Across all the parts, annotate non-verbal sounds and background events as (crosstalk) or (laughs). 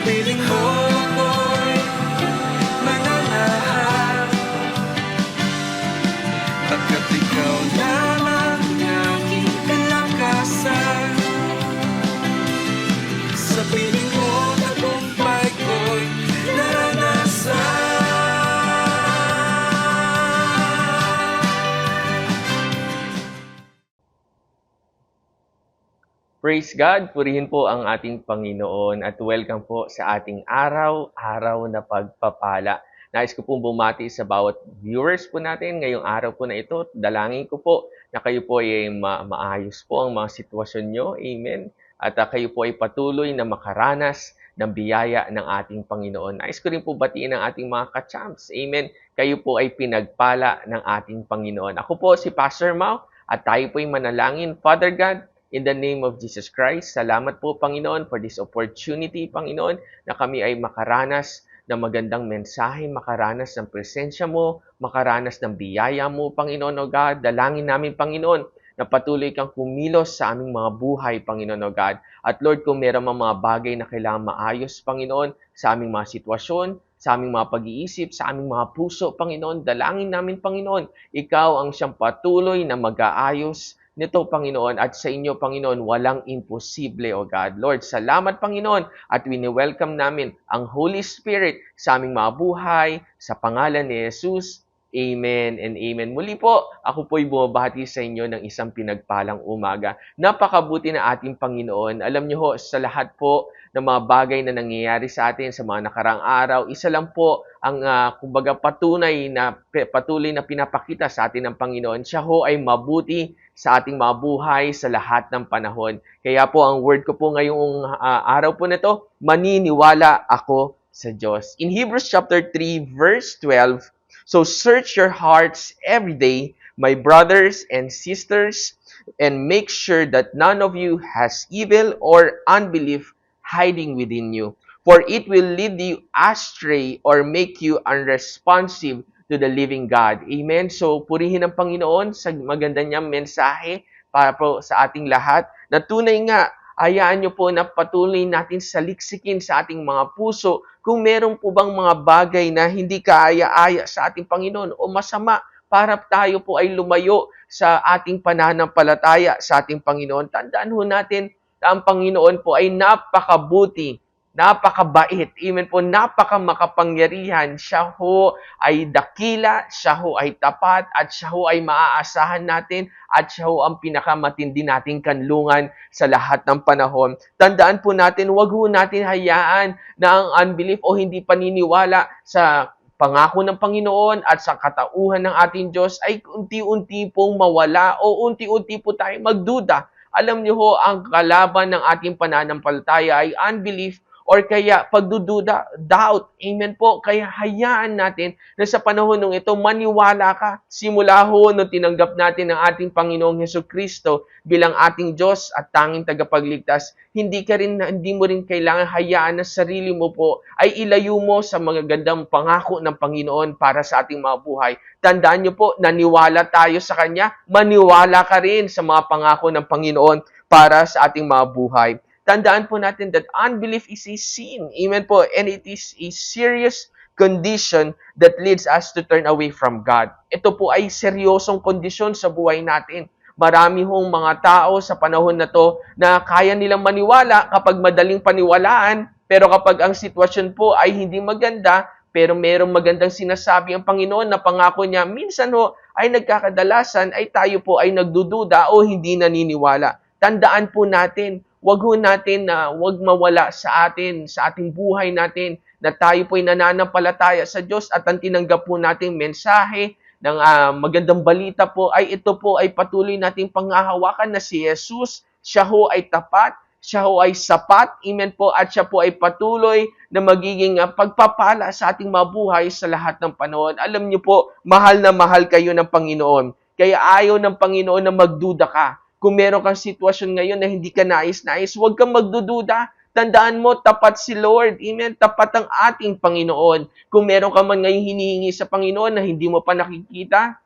Piling mo Praise God, purihin po ang ating Panginoon at welcome po sa ating araw-araw na pagpapala. Nais ko pong bumati sa bawat viewers po natin ngayong araw po na ito. Dalangin ko po na kayo po ay ma- maayos po ang mga sitwasyon nyo. Amen. At ah, kayo po ay patuloy na makaranas ng biyaya ng ating Panginoon. Nais ko rin po batiin ang ating mga kachamps. Amen. Kayo po ay pinagpala ng ating Panginoon. Ako po si Pastor Mau at tayo po ay manalangin. Father God, In the name of Jesus Christ, salamat po Panginoon for this opportunity, Panginoon, na kami ay makaranas ng magandang mensahe, makaranas ng presensya mo, makaranas ng biyaya mo, Panginoon o God. Dalangin namin, Panginoon, na patuloy kang kumilos sa aming mga buhay, Panginoon o God. At Lord, kung meron mga bagay na kailangan maayos, Panginoon, sa aming mga sitwasyon, sa aming mga pag-iisip, sa aming mga puso, Panginoon, dalangin namin, Panginoon, ikaw ang siyang patuloy na mag-aayos nito, Panginoon, at sa inyo, Panginoon, walang imposible, O God. Lord, salamat, Panginoon, at wini-welcome namin ang Holy Spirit sa aming mga buhay, sa pangalan ni Jesus. Amen and amen. Muli po, ako po'y bumabati sa inyo ng isang pinagpalang umaga. Napakabuti na ating Panginoon. Alam niyo ho, sa lahat po ng mga bagay na nangyayari sa atin sa mga nakarang araw, isa lang po ang ah, kumbaga patunay na patuloy na pinapakita sa atin ng Panginoon. Siya ho ay mabuti sa ating mga buhay sa lahat ng panahon. Kaya po ang word ko po ngayong ah, araw po na to, maniniwala ako sa Diyos. In Hebrews chapter 3 verse 12, So search your hearts every day, my brothers and sisters, and make sure that none of you has evil or unbelief hiding within you. For it will lead you astray or make you unresponsive to the living God. Amen? So, purihin ang Panginoon sa maganda niyang mensahe para po sa ating lahat na tunay nga, hayaan niyo po na patuloy natin saliksikin sa ating mga puso kung meron po bang mga bagay na hindi kaaya-aya sa ating Panginoon o masama para tayo po ay lumayo sa ating pananampalataya sa ating Panginoon. Tandaan ho natin na ang Panginoon po ay napakabuti, napakabait, amen po, napakamakapangyarihan. Siya ho ay dakila, siya ho ay tapat, at siya ho ay maaasahan natin, at siya ho ang pinakamatindi nating kanlungan sa lahat ng panahon. Tandaan po natin, wag ho natin hayaan na ang unbelief o hindi paniniwala sa pangako ng Panginoon at sa katauhan ng ating Diyos ay unti-unti pong mawala o unti-unti po tayo magduda. Alam niyo ho, ang kalaban ng ating pananampalataya ay unbelief or kaya pagdududa, doubt. Amen po. Kaya hayaan natin na sa panahon ng ito, maniwala ka. Simula ho nung tinanggap natin ang ating Panginoong Heso Kristo bilang ating Diyos at tanging tagapagligtas, hindi ka rin, hindi mo rin kailangan hayaan na sarili mo po ay ilayo mo sa mga gandang pangako ng Panginoon para sa ating mga buhay. Tandaan niyo po, naniwala tayo sa Kanya, maniwala ka rin sa mga pangako ng Panginoon para sa ating mga buhay tandaan po natin that unbelief is a sin. Amen po. And it is a serious condition that leads us to turn away from God. Ito po ay seryosong kondisyon sa buhay natin. Marami hong mga tao sa panahon na to na kaya nilang maniwala kapag madaling paniwalaan, pero kapag ang sitwasyon po ay hindi maganda, pero merong magandang sinasabi ang Panginoon na pangako niya, minsan ho ay nagkakadalasan ay tayo po ay nagdududa o hindi naniniwala. Tandaan po natin, wag ho natin na wag mawala sa atin, sa ating buhay natin, na tayo po ay nananampalataya sa Diyos at ang tinanggap po nating mensahe ng ah, magandang balita po ay ito po ay patuloy nating panghahawakan na si Jesus. Siya ho ay tapat, siya ho ay sapat, amen po, at siya po ay patuloy na magiging ah, pagpapala sa ating mabuhay sa lahat ng panahon. Alam niyo po, mahal na mahal kayo ng Panginoon. Kaya ayaw ng Panginoon na magduda ka. Kung meron kang sitwasyon ngayon na hindi ka nais-nais, huwag kang magdududa. Tandaan mo, tapat si Lord. Amen. Tapat ang ating Panginoon. Kung meron ka man ngayon hinihingi sa Panginoon na hindi mo pa nakikita,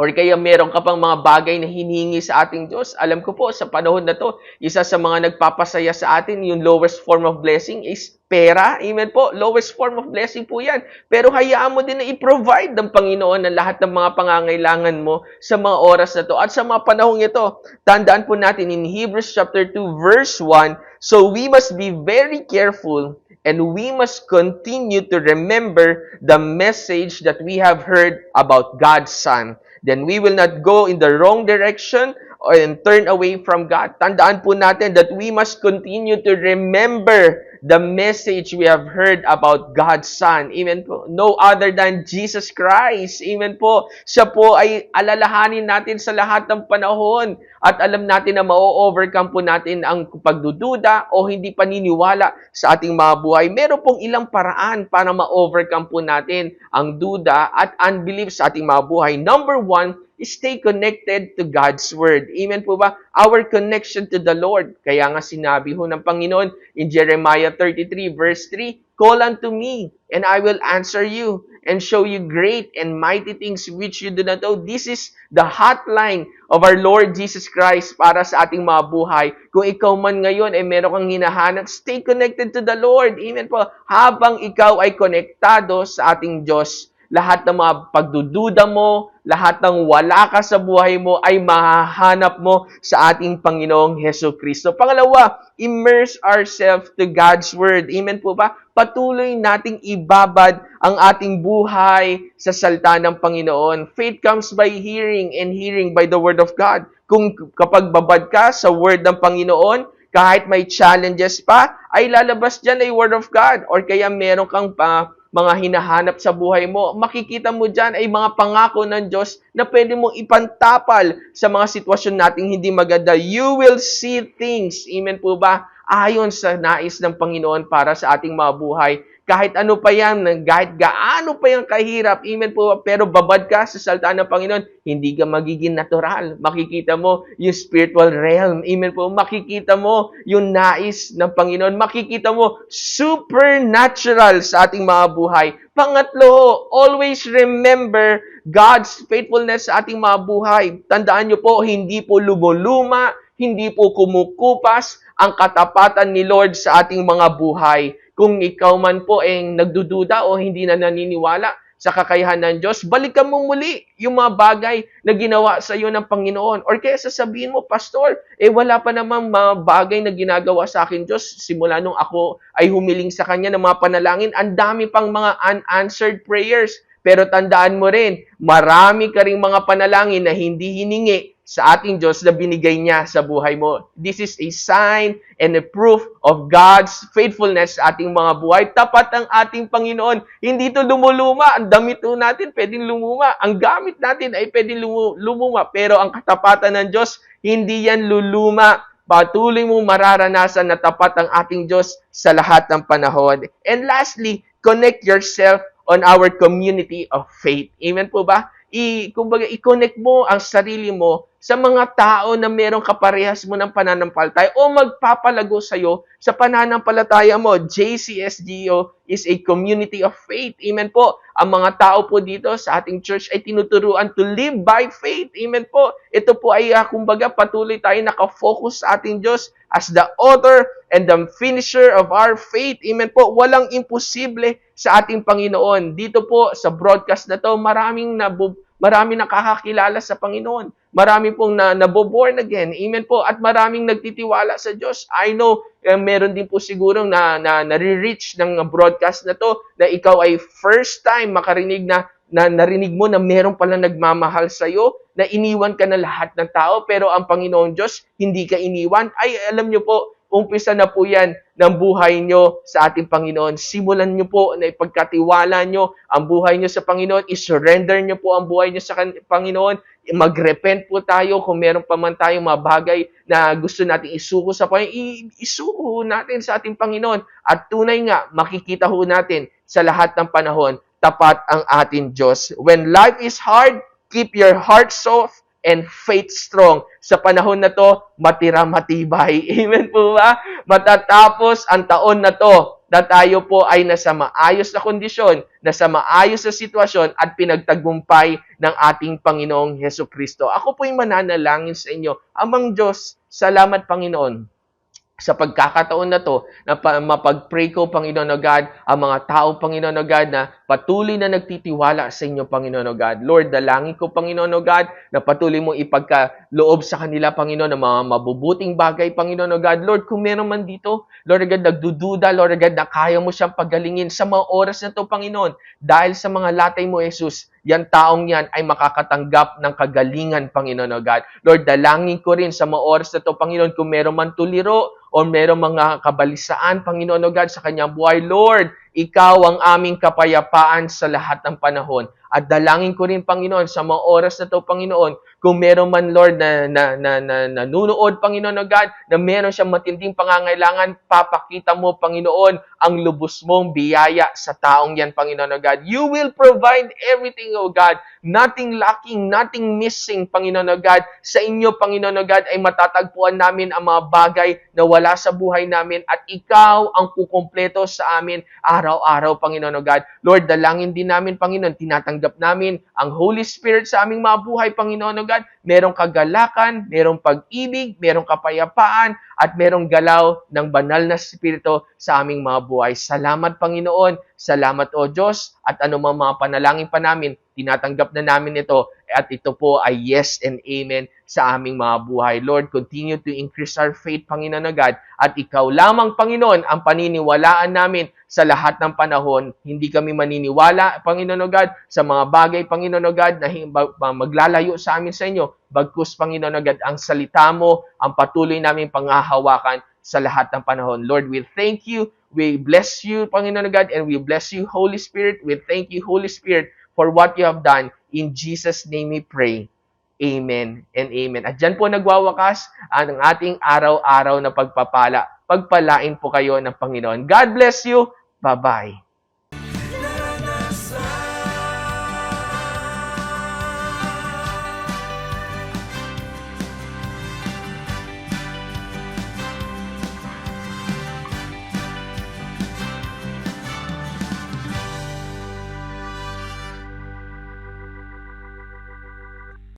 or kaya meron ka pang mga bagay na hinihingi sa ating Diyos. Alam ko po, sa panahon na to, isa sa mga nagpapasaya sa atin, yung lowest form of blessing is pera. Amen po. Lowest form of blessing po yan. Pero hayaan mo din na i-provide ng Panginoon ang lahat ng mga pangangailangan mo sa mga oras na to. At sa mga panahong ito, tandaan po natin in Hebrews chapter 2 verse 1, So we must be very careful and we must continue to remember the message that we have heard about God's Son. Then we will not go in the wrong direction and turn away from God. Tandaan po natin that we must continue to remember the message we have heard about God's Son. Amen po. No other than Jesus Christ. Amen po. Siya po ay alalahanin natin sa lahat ng panahon at alam natin na ma-overcome po natin ang pagdududa o hindi paniniwala sa ating mga buhay. Meron pong ilang paraan para ma-overcome po natin ang duda at unbelief sa ating mga buhay. Number one, stay connected to God's Word. Amen po ba? Our connection to the Lord. Kaya nga sinabi ho ng Panginoon in Jeremiah 33 verse 3, Call unto me, and I will answer you, and show you great and mighty things which you do not know. This is the hotline of our Lord Jesus Christ para sa ating mga buhay. Kung ikaw man ngayon ay meron kang hinahanap, stay connected to the Lord. Amen po. Habang ikaw ay konektado sa ating Diyos, lahat ng mga pagdududa mo, lahat ng wala ka sa buhay mo ay mahahanap mo sa ating Panginoong Heso Kristo. Pangalawa, immerse ourselves to God's Word. Amen po ba? Patuloy nating ibabad ang ating buhay sa salita ng Panginoon. Faith comes by hearing and hearing by the Word of God. Kung kapag babad ka sa Word ng Panginoon, kahit may challenges pa, ay lalabas dyan ay Word of God. Or kaya meron kang pa, mga hinahanap sa buhay mo, makikita mo dyan ay mga pangako ng Diyos na pwede mong ipantapal sa mga sitwasyon nating hindi maganda. You will see things, amen po ba, ayon sa nais ng Panginoon para sa ating mga buhay. Kahit ano pa yan, kahit gaano pa yan kahirap, amen po, pero babad ka sa salita ng Panginoon, hindi ka magiging natural. Makikita mo yung spiritual realm, amen po, makikita mo yung nais ng Panginoon, makikita mo supernatural sa ating mga buhay. Pangatlo, always remember God's faithfulness sa ating mga buhay. Tandaan nyo po, hindi po lumuluma, hindi po kumukupas ang katapatan ni Lord sa ating mga buhay. Kung ikaw man po ay nagdududa o hindi na naniniwala sa kakayahan ng Diyos, balikan mo muli yung mga bagay na ginawa sa iyo ng Panginoon. Or kaya sasabihin mo, Pastor, eh wala pa namang mga bagay na ginagawa sa akin Diyos simula nung ako ay humiling sa Kanya ng mga panalangin. Ang dami pang mga unanswered prayers. Pero tandaan mo rin, marami ka ring mga panalangin na hindi hiningi sa ating Diyos na binigay niya sa buhay mo. This is a sign and a proof of God's faithfulness sa ating mga buhay. Tapat ang ating Panginoon. Hindi ito lumuluma. Ang damit natin pwedeng lumuma. Ang gamit natin ay pwedeng lumu- lumuma. Pero ang katapatan ng Diyos, hindi yan luluma. Patuloy mong mararanasan na tapat ang ating Diyos sa lahat ng panahon. And lastly, connect yourself on our community of faith. Amen po ba? I, kumbaga, i-connect mo ang sarili mo sa mga tao na merong kaparehas mo ng pananampalataya o magpapalago sa'yo sa pananampalataya mo. JCSGO is a community of faith. Amen po. Ang mga tao po dito sa ating church ay tinuturuan to live by faith. Amen po. Ito po ay, uh, kumbaga, patuloy tayo nakafocus sa ating Diyos as the author and the finisher of our faith. Amen po. Walang imposible sa ating Panginoon. Dito po sa broadcast na to, maraming nabu marami nakakakilala sa Panginoon. Marami pong na, naboborn again. Amen po. At maraming nagtitiwala sa Diyos. I know, eh, meron din po siguro na, na nare-reach ng broadcast na to na ikaw ay first time makarinig na na narinig mo na meron pala nagmamahal sa iyo, na iniwan ka na lahat ng tao, pero ang Panginoon Diyos, hindi ka iniwan. Ay, alam nyo po, umpisa na po yan ng buhay nyo sa ating Panginoon. Simulan nyo po na ipagkatiwala nyo ang buhay nyo sa Panginoon. I-surrender nyo po ang buhay nyo sa Panginoon. Mag-repent po tayo kung meron pa man tayong mga bagay na gusto nating isuko sa Panginoon. Isuko natin sa ating Panginoon. At tunay nga, makikita ho natin sa lahat ng panahon, tapat ang ating Diyos. When life is hard, keep your heart soft and faith strong. Sa panahon na to, matira matibay. (laughs) Amen po ba? Matatapos ang taon na to na tayo po ay nasa maayos na kondisyon, nasa maayos na sitwasyon at pinagtagumpay ng ating Panginoong Heso Kristo. Ako po'y mananalangin sa inyo. Amang Diyos, salamat Panginoon sa pagkakataon na to na pa, mapag-pray ko, Panginoon o God, ang mga tao, Panginoon o God, na patuloy na nagtitiwala sa inyo, Panginoon o God. Lord, dalangin ko, Panginoon o God, na patuloy mo ipagkaloob sa kanila, Panginoon, ng mga mabubuting bagay, Panginoon o God. Lord, kung meron man dito, Lord God, nagdududa, Lord God, na kaya mo siyang pagalingin sa mga oras na to, Panginoon, dahil sa mga latay mo, Jesus, yan taong yan ay makakatanggap ng kagalingan, Panginoon o God. Lord, dalangin ko rin sa mga oras na to, Panginoon, kung meron man tuliro o meron mga kabalisaan, Panginoon o God, sa kanyang buhay. Lord, ikaw ang aming kapayapaan sa lahat ng panahon. At dalangin ko rin, Panginoon, sa mga oras na to, Panginoon, kung meron man, Lord, na, na, na, na, nanunood, Panginoon o God, na meron siyang matinding pangangailangan, papakita mo, Panginoon, ang lubos mong biyaya sa taong yan, Panginoon o God. You will provide everything, O God. Nothing lacking, nothing missing, Panginoon o God. Sa inyo, Panginoon o God, ay matatagpuan namin ang mga bagay na wala sa buhay namin at ikaw ang kukumpleto sa amin araw-araw, Panginoon o God. Lord, dalangin din namin, Panginoon, tinatanggap namin ang Holy Spirit sa aming mga buhay, Panginoon o God. Merong kagalakan, merong pag-ibig, merong kapayapaan, at merong galaw ng banal na Espiritu sa aming mga buhay. Salamat, Panginoon. Salamat, O Diyos. At anumang mga panalangin pa namin, tinatanggap na namin ito. At ito po ay yes and amen sa aming mga buhay. Lord, continue to increase our faith, Panginoon na God. At ikaw lamang, Panginoon, ang paniniwalaan namin sa lahat ng panahon. Hindi kami maniniwala, Panginoon o God, sa mga bagay, Panginoon o God, na maglalayo sa amin sa inyo. Bagkus, Panginoon o God, ang salita mo, ang patuloy namin pangahawakan sa lahat ng panahon. Lord, we thank you. We bless you, Panginoon God, and we bless you, Holy Spirit. We thank you, Holy Spirit, for what you have done. In Jesus' name we pray. Amen and amen. At dyan po nagwawakas ang ating araw-araw na pagpapala. Pagpalain po kayo ng Panginoon. God bless you. Bye-bye.